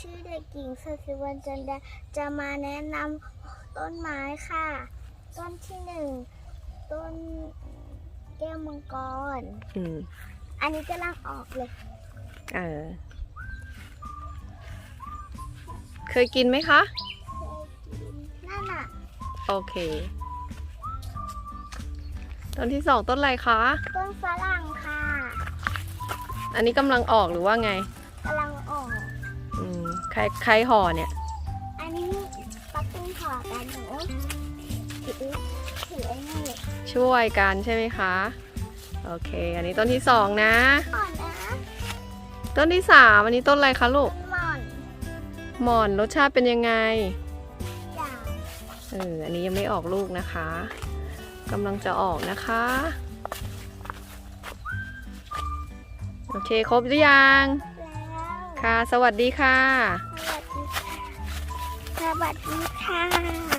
สศิวันจันดาจะมาแนะนำต้นไม้ค่ะ ต้นที่หนึ่งต้นแก้วมังกร อืม อันนี้กำลังออกเลย เออ เคยกินไหมคะเคยกินนั่นน่ะ โอเค ต้นที่สองต้นอะไรคะ ต้นฝรั่งค่ะ อันนี้กำลังออกหรือว่าไง กำลังออกอืม ใครใครห่อเนี่ย อันนี้ปักปิ้งขอกันหนูถือถือไอ้นี่ช่วยกันใช่ไหมคะ โอเค อันนี้ต้นที่สองนะก่อนนะต้นที่สามอันนี้ต้นอะไรคะลูกต้นหม่อนหม่อนรสชาติเป็นยังไงด่างเอออันนี้ยังไม่ออกลูกนะคะกำลังจะออกนะคะ โอเค ครบหรือยังแล้ว ค่ะ สวัสดีค่ะ สวัสดีค่ะ สวัสดีค่ะ